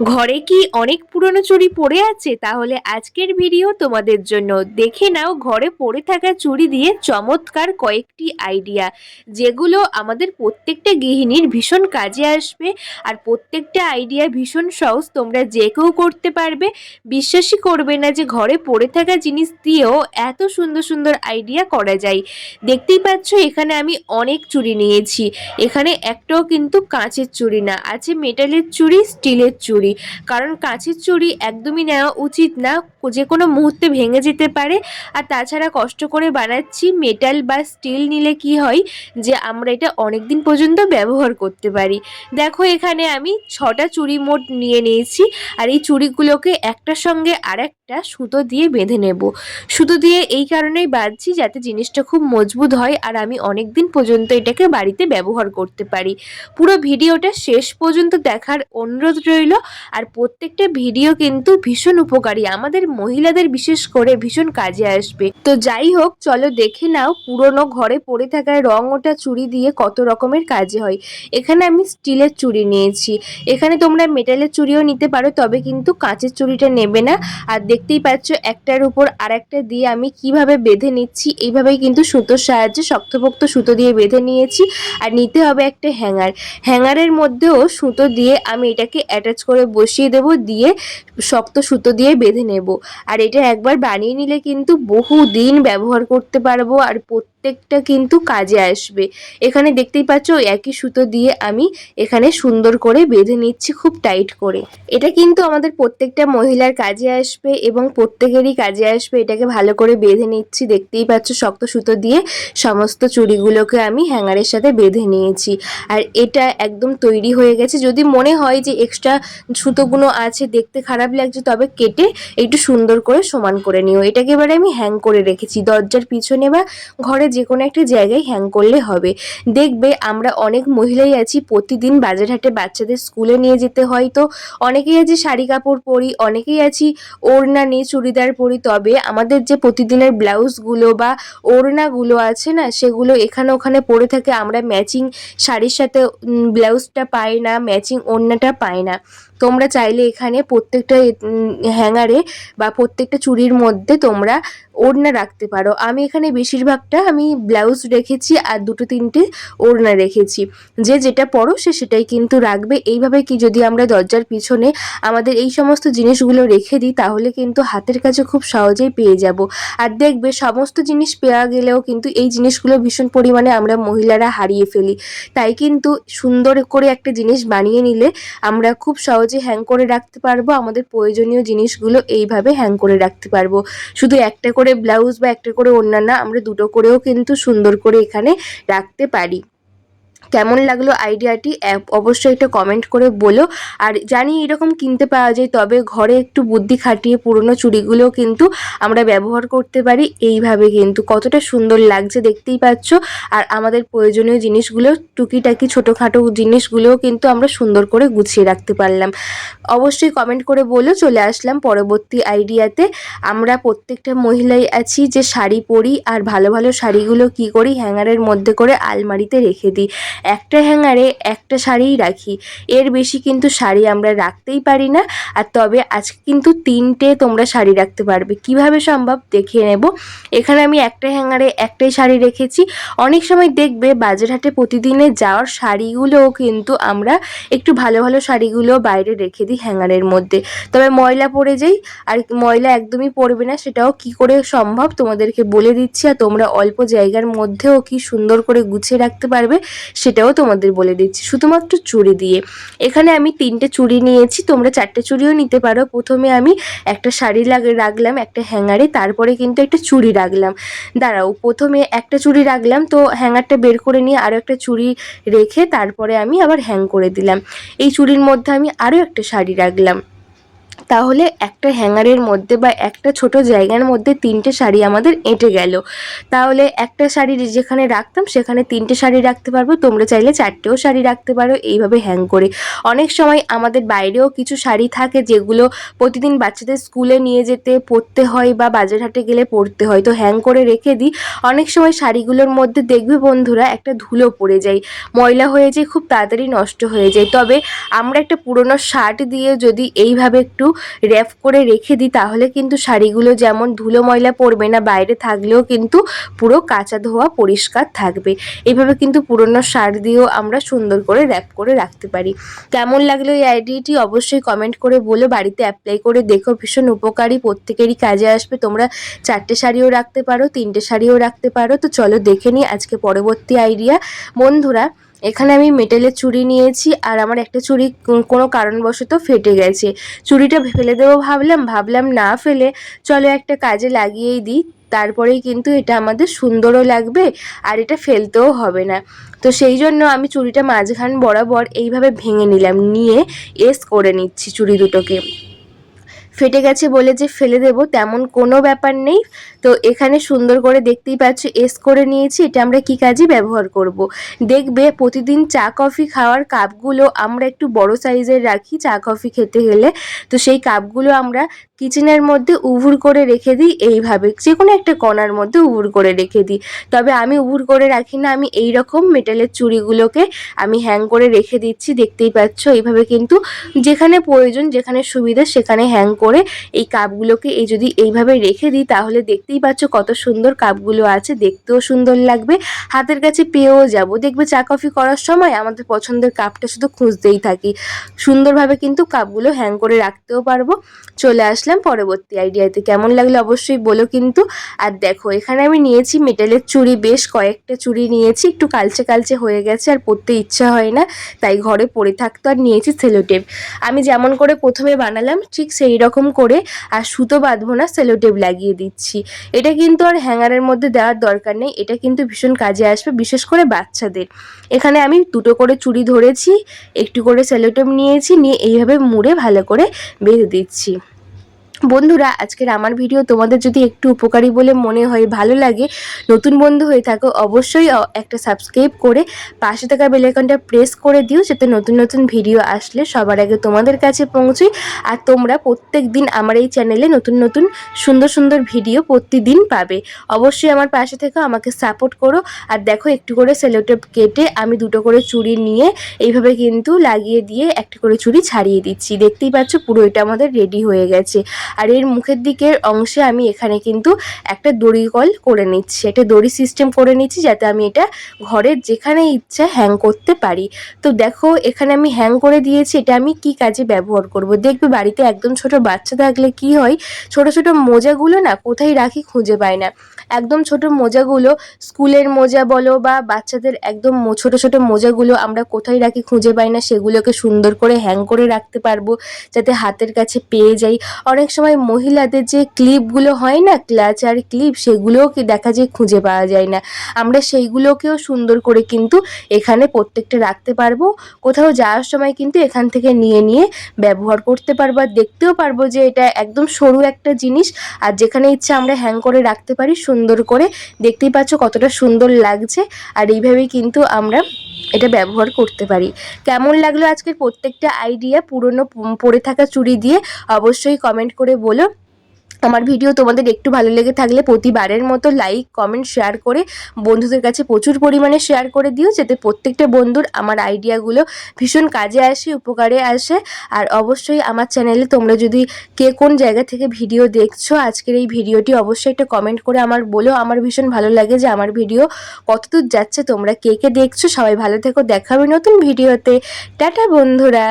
ঘরে কি অনেক পুরনো চুড়ি পড়ে আছে? তাহলে আজকের ভিডিও তোমাদের জন্য। দেখে নাও, ঘরে পড়ে থাকা চুড়ি দিয়ে চমৎকার কয়েকটি আইডিয়া যেগুলো আমাদের প্রত্যেকটা গৃহিণীর ভীষণ কাজে আসবে। আর প্রত্যেকটা আইডিয়া ভীষণ সহজ, তোমরা যে কেউ করতে পারবে। বিশ্বাসই করবে না যে ঘরে পড়ে থাকা জিনিস দিয়েও এত সুন্দর সুন্দর আইডিয়া করা যায়। দেখতেই পাচ্ছ, এখানে আমি অনেক চুড়ি নিয়েছি। এখানে একটাও কিন্তু কাঁচের চুড়ি না, আছে মেটালের চুড়ি স্টিলের চুড়ি। কারণ কাঁচের চুড়ি একদমই নেওয়া উচিত না, যে কোনো মুহূর্তে ভেঙে যেতে পারে। আর তাছাড়া কষ্ট করে বানাচ্ছি মেটাল বা স্টিল নিলে কি হয় যে, আমরা এটা অনেক দিন পর্যন্ত ব্যবহার করতে পারি। দেখো এখানে আমি ছটা চুড়ি মোট নিয়ে নিয়েছি। আর এই চুড়িগুলোকে একটার সঙ্গে আর একটা সুতো দিয়ে বেঁধে নেব। সুতো দিয়ে এই কারণেই বাঁধছি যাতে জিনিসটা খুব মজবুত হয় আর আমি অনেক দিন পর্যন্ত এটাকে বাড়িতে ব্যবহার করতে পারি। পুরো ভিডিওটা শেষ পর্যন্ত দেখার অনুরোধ রইল। আর প্রত্যেকটা ভিডিও কিন্তু ভীষণ উপকারী। আমাদের মহিলাদের বিশেষ করে ভীষণ কাজে আসবে। তো যাই হোক, চলো দেখে নাও পুরনো ঘরে পড়ে থাকা রং ওটা চুড়ি দিয়ে কত রকমের কাজে হয়। এখানে আমি স্টিলের চুড়ি নিয়েছি। এখানে তোমরা মেটালের চুড়িও নিতে পারো, তবে কিন্তু কাঁচের চুড়িটা নেবে না। আর দেখতেই পাচ্ছ, একটার উপর আর একটা দিয়ে আমি কীভাবে বেঁধে নিচ্ছি, এইভাবেই কিন্তু সুতোর সাহায্যে শক্তপোক্ত সুতো দিয়ে বেঁধে নিয়েছি। আর নিতে হবে একটা হ্যাঙ্গার। হ্যাঙ্গারের মধ্যেও সুতো দিয়ে আমি এটাকে অ্যাটাচ করে বসিয়ে দেব, দিয়ে শক্ত সুতো দিয়ে বেঁধে নেব। আর এটা একবার বানিয়ে নিলে কিন্তু বহু দিন ব্যবহার করতে পারব, আর প্রত্যেকটা কিন্তু কাজে আসবে। এখানে দেখতেই পাচ্ছ একই সুতো দিয়ে আমি এখানে সুন্দর করে বেঁধে নিচ্ছি খুব টাইট করে। এটা কিন্তু আমাদের প্রত্যেকটা মহিলার কাজে আসবে এবং প্রত্যেকেরই কাজে আসবে। এটাকে ভালো করে বেঁধে নিচ্ছি। দেখতেই পাচ্ছ, শক্ত সুতো দিয়ে সমস্ত চুড়িগুলোকে আমি হ্যাঙ্গারের সাথে বেঁধে নিয়েছি। আর এটা একদম তৈরি হয়ে গেছে। যদি মনে হয় যে এক্সট্রা সুতোগুলো আছে, দেখতে খারাপ লাগছে, তবে কেটে একটু সুন্দর করে সমান করে নিও। এটাকে এবারে আমি হ্যাং করে রেখেছি। দরজার পিছনে বা ঘরে যে কোনো একটা জায়গায় হ্যাং করলে হবে। দেখবে আমরা অনেক মহিলাই আছি, প্রতিদিন বাজার হাটে বাচ্চাদের স্কুলে নিয়ে যেতে হয়। তো অনেকেই আছি শাড়ি কাপড় পরি, অনেকেই আছি ওড়না নিয়ে চুড়িদার পরি। তবে আমাদের যে প্রতিদিনের ব্লাউজগুলো বা ওড়নাগুলো আছে না, সেগুলো এখানে ওখানে পরে থাকে। আমরা ম্যাচিং শাড়ির সাথে ব্লাউজটা পাই না ম্যাচিং ওড়নাটা পাই না। তোমরা চাইলে এখানে প্রত্যেকটা হ্যাঙ্গারে বা প্রত্যেকটা চুড়ির মধ্যে তোমরা ওড়না রাখতে পারো। আমি এখানে বেশিরভাগটা আমি ব্লাউজ রেখেছি আর দুটো তিনটে ওড়না রেখেছি। যে যেটা পরো সে সেটাই কিন্তু রাখবে। এইভাবে কি যদি আমরা দরজার পিছনে আমাদের এই সমস্ত জিনিসগুলো রেখে দিই, তাহলে কিন্তু হাতের কাছে খুব সহজেই পেয়ে যাব। আর দেখবে সমস্ত জিনিস পেয়ে গেলেও কিন্তু এই জিনিসগুলো ভীষণ পরিমাণে আমরা মহিলারা হারিয়ে ফেলি। তাই কিন্তু সুন্দর করে একটা জিনিস বানিয়ে নিলে আমরা খুব সহজে হ্যাং করে রাখতে পারব, আমাদের প্রয়োজনীয় জিনিসগুলো এইভাবে হ্যাং করে রাখতে পারব। শুধু একটা করে ব্লাউজ বা একটা করে অন্যান্য আমরা দুটো করেও কিন্তু সুন্দর করে এখানে রাখতে পারি। কেমন লাগল আইডিয়াটি অবশ্যই একটা কমেন্ট করে বলো। আর জানি এরকম কিনতে পাওয়া যায়, তবে ঘরে একটু বুদ্ধি খাটিয়ে পুরনো চুড়িগুলোও কিন্তু আমরা ব্যবহার করতে পারি, এইভাবে কিন্তু। কতটা সুন্দর লাগছে দেখতেই পাচ্ছ। আর আমাদের প্রয়োজনীয় জিনিসগুলো, টুকিটাকি ছোটোখাটো জিনিসগুলোও কিন্তু আমরা সুন্দর করে গুছিয়ে রাখতে পারলাম। অবশ্যই কমেন্ট করে বলো, চলে আসলাম পরবর্তী আইডিয়াতে। আমরা প্রত্যেকটা মহিলাই আছি যে শাড়ি পরি, আর ভালো ভালো শাড়িগুলো কি করি, হ্যাঙ্গারের মধ্যে করে আলমারিতে রেখে দিই। একটা হ্যাঙ্গারে একটা শাড়িই রাখি। এর বেশি কিন্তু শাড়ি আমরা রাখতেই পারি না। আর তবে আজকে কিন্তু তিনটে তোমরা শাড়ি রাখতে পারবে। কীভাবে সম্ভব দেখে নেব। এখানে আমি একটা হ্যাঙ্গারে একটাই শাড়ি রেখেছি। অনেক সময় দেখবে বাজার হাটে প্রতিদিনে যাওয়ার শাড়িগুলোও কিন্তু আমরা একটু ভালো ভালো শাড়িগুলো বাইরে রেখে দিই হ্যাঙ্গারের মধ্যে। তবে ময়লা পড়ে যাই, আর ময়লা একদমই পড়বে না, সেটাও কি করে সম্ভব তোমাদেরকে বলে দিচ্ছি। আর তোমরা অল্প জায়গার মধ্যেও কি সুন্দর করে গুছিয়ে রাখতে পারবে সেটাও তোমাদের বলে দিচ্ছি। শুধুমাত্র চুড়ি দিয়ে। এখানে আমি তিনটে চুড়ি নিয়েছি, তোমরা চারটে চুড়িও নিতে পারো। প্রথমে আমি একটা শাড়ি লাগে রাখলাম, একটা হ্যাঙ্গারে, তারপরে কিন্তু একটা চুড়ি রাখলাম। দাঁড়াও, প্রথমে একটা চুড়ি রাখলাম, তো হ্যাঙ্গারটা বের করে নিয়ে আরও একটা চুড়ি রেখে তারপরে আমি আবার হ্যাং করে দিলাম। এই চুড়ির মধ্যে আমি আরও একটা শাড়ি রাখলাম। তাহলে একটা হ্যাঙ্গারের মধ্যে বা একটা ছোট জায়গার মধ্যে তিনটে শাড়ি আমাদের এঁটে গেল। তাহলে একটা শাড়ি যেখানে রাখতাম, সেখানে তিনটে শাড়ি রাখতে পারব। তোমরা চাইলে চারটেও শাড়ি রাখতে পারো, এইভাবে হ্যাং করে। অনেক সময় আমাদের বাইরেও কিছু শাড়ি থাকে যেগুলো প্রতিদিন বাচ্চাদের স্কুলে নিয়ে যেতে পরতে হয় বা বাজার হাটে গেলে পরতে হয়। তো হ্যাং করে রেখে দিই। অনেক সময় শাড়িগুলোর মধ্যে দেখবে বন্ধুরা একটা ধুলো পড়ে যায়। ময়লা হয়ে যায় খুব তাড়াতাড়ি নষ্ট হয়ে যায়। তবে আমরা একটা পুরনো শার্ট দিয়ে যদি এইভাবে একটু র্যাপ করে রেখে দিই, তাহলে কিন্তু শাড়িগুলো যেমন ধুলো ময়লা পড়বে না, বাইরে থাকলেও কিন্তু পুরো কাঁচা ধোয়া পরিষ্কার থাকবে। এভাবে কিন্তু পুরনো শাড়ি দিয়েও আমরা সুন্দর করে র্যাপ করে রাখতে পারি। কেমন লাগল এই আইডিয়াটি অবশ্যই কমেন্ট করে বলো, বাড়িতে অ্যাপ্লাই করে দেখো, ভীষণ উপকারী, প্রত্যেকেরই কাজে আসবে, তোমরা চারটে শাড়িও রাখতে পারো, তিনটে শাড়িও রাখতে পারো, তো চলো দেখে নিই আজকে পরবর্তী আইডিয়া। বন্ধুরা এখানে আমি মেটেলের চুড়ি নিয়েছি আর আমার একটা চুড়ি কোনো কারণবশত ফেটে গেছে। চুড়িটা ফেলে দেবো ভাবলাম ভাবলাম না ফেলে, চলো একটা কাজে লাগিয়েই দিই। তারপরেই কিন্তু এটা আমাদের সুন্দরও লাগবে আর এটা ফেলতেও হবে না। তো সেই জন্য আমি চুড়িটা মাঝখান বরাবর এইভাবে ভেঙে নিলাম, নিয়ে এস করে নিচ্ছি চুড়ি দুটোকে। ফেটে গেছে বলে যে ফেলে দেব, তেমন কোনো ব্যাপার নেই। তো এখানে সুন্দর করে দেখতেই পাচ্ছ, এস করে নিয়েছি, এটা আমরা কি কাজে ব্যবহার করব। দেখবে প্রতিদিন চা, কফি খাওয়ার কাপগুলো আমরা একটু বড় সাইজের রাখি, চা, কফি খেতে গেলে। তো সেই কাপগুলো আমরা কিচেনের মধ্যে উভুর করে রেখে দিই, এইভাবে যে কোনো একটা কণার মধ্যে উভুর করে রেখে দিই। তবে আমি উভুর করে রাখি না, আমি এই রকম মেটালের চুড়িগুলোকে আমি হ্যাং করে রেখে দিচ্ছি, দেখতেই পাচ্ছ। এইভাবে কিন্তু যেখানে প্রয়োজন, যেখানে সুবিধা, সেখানে হ্যাং করে এই কাপগুলোকে এই যদি এইভাবে রেখে দিই, তাহলে দেখতেই পাচ্ছ কত সুন্দর কাপগুলো আছে, দেখতেও সুন্দর লাগবে। হাতের কাছে পেয়েও যাব। দেখবে চা কফি করার সময় আমাদের পছন্দের কাপটা শুধু খুঁজতেই থাকি। সুন্দরভাবে কিন্তু কাপগুলো হ্যাং করে রাখতেও পারব। চলে আসলাম পরবর্তী আইডিয়াতে কেমন লাগল অবশ্যই বলো কিন্তু। আর দেখো, এখানে আমি নিয়েছি মেটালের চুড়ি। বেশ কয়েকটা চুড়ি নিয়েছি। একটু কালচে কালচে হয়ে গেছে আর পরতে ইচ্ছা হয় না। তাই ঘরে পরে থাকতো আর নিয়েছি সেলোটেপ আমি যেমন করে প্রথমে বানালাম, ঠিক সেই রকম করে আর সুতো বাঁধবো না সেলোটেপ লাগিয়ে দিচ্ছি। এটা কিন্তু আর হ্যাঙ্গারের মধ্যে দেওয়ার দরকার নেই, এটা কিন্তু ভীষণ কাজে আসবে, বিশেষ করে বাচ্চাদের। এখানে আমি দুটো করে চুড়ি ধরেছি, একটু করে সেলোটেপ নিয়েছি, নিয়ে এইভাবে মুড়ে ভালো করে বেঁধে দিচ্ছি। বন্ধুরা, আজকের আমার ভিডিও তোমাদের যদি একটু উপকারী বলে মনে হয়, ভালো লাগে, নতুন বন্ধু হয়ে থাকো, অবশ্যই একটা সাবস্ক্রাইব করে পাশে থাকা বেলাইকনটা প্রেস করে দিও, যাতে নতুন নতুন ভিডিও আসলে সবার আগে তোমাদের কাছে পৌঁছই আর তোমরা প্রত্যেক দিন আমার এই চ্যানেলে নতুন নতুন সুন্দর সুন্দর ভিডিও প্রতিদিন পাবে। অবশ্যই আমার পাশে থেকে আমাকে সাপোর্ট করো। আর দেখো, একটু করে সেলোটেপ কেটে আমি দুটো করে চুড়ি নিয়ে এইভাবে কিন্তু লাগিয়ে দিয়ে একটা করে চুড়ি ছাড়িয়ে দিচ্ছি। দেখতেই পাচ্ছ পুরো এটা আমাদের রেডি হয়ে গেছে। আর এর মুখের দিকের অংশে আমি এখানে কিন্তু একটা দড়ি কল করে নিচ্ছি। একটা দড়ি সিস্টেম করে নিচ্ছি যাতে আমি এটা ঘরের যেখানে ইচ্ছা হ্যাং করতে পারি। তো দেখো, এখানে আমি হ্যাং করে দিয়েছি। এটা আমি কি কাজে ব্যবহার করব? দেখবে বাড়িতে একদম ছোট বাচ্চা থাকলে কি হয়? ছোট ছোট মোজাগুলো না কোথায় রাখি খুঁজে পায় না। একদম ছোট মোজাগুলো, স্কুলের মোজা বলো বা বাচ্চাদের একদম ছোট ছোট মোজাগুলো আমরা কোথায় রাখি খুঁজে পাই না, সেগুলোকে সুন্দর করে হ্যাং করে রাখতে পারব যাতে হাতের কাছে পেয়ে যাই। অনেক সময় মহিলাদের যে ক্লিপগুলো হয় না ক্লাচ আর ক্লিপ সেগুলোও কি দেখা যায় খুঁজে পাওয়া যায় না। আমরা সেইগুলোকেও সুন্দর করে কিন্তু এখানে প্রত্যেকটা রাখতে পারব। কোথাও যাওয়ার সময় কিন্তু এখান থেকে নিয়ে নিয়ে ব্যবহার করতে পারব আর দেখতেও পারব যে এটা একদম সরু একটা জিনিস আর যেখানে ইচ্ছা আমরা হ্যাং করে রাখতে পারি সুন্দর করে দেখতেই পাচ্ছ কতটা সুন্দর লাগছে। আর এইভাবে কিন্তু আমরা এটা ব্যবহার করতে পারি। কেমন লাগল আজকের প্রত্যেকটা আইডিয়া পুরনো পড়ে থাকা চুড়ি দিয়ে অবশ্যই কমেন্ট করে বলো। আমার ভিডিও তোমাদের একটু ভালো লেগে থাকলে প্রতিবারের মতো লাইক কমেন্ট শেয়ার করে বন্ধুদের কাছে প্রচুর পরিমাণে শেয়ার করে দিও, যাতে প্রত্যেকটা বন্ধুর আমার আইডিয়াগুলো ভীষণ কাজে আসে, উপকারে আসে। আর অবশ্যই আমার চ্যানেলে তোমরা যদি কে কোন জায়গা থেকে ভিডিও দেখছ, আজকের এই ভিডিওটি অবশ্যই একটা কমেন্ট করে আমার বলো। আমার ভীষণ ভালো লাগে যে আমার ভিডিও কতদূর যাচ্ছে, তোমরা কে কে দেখছ। সবাই ভালো থেকো দেখাবে নতুন ভিডিওতে টাটা বন্ধুরা।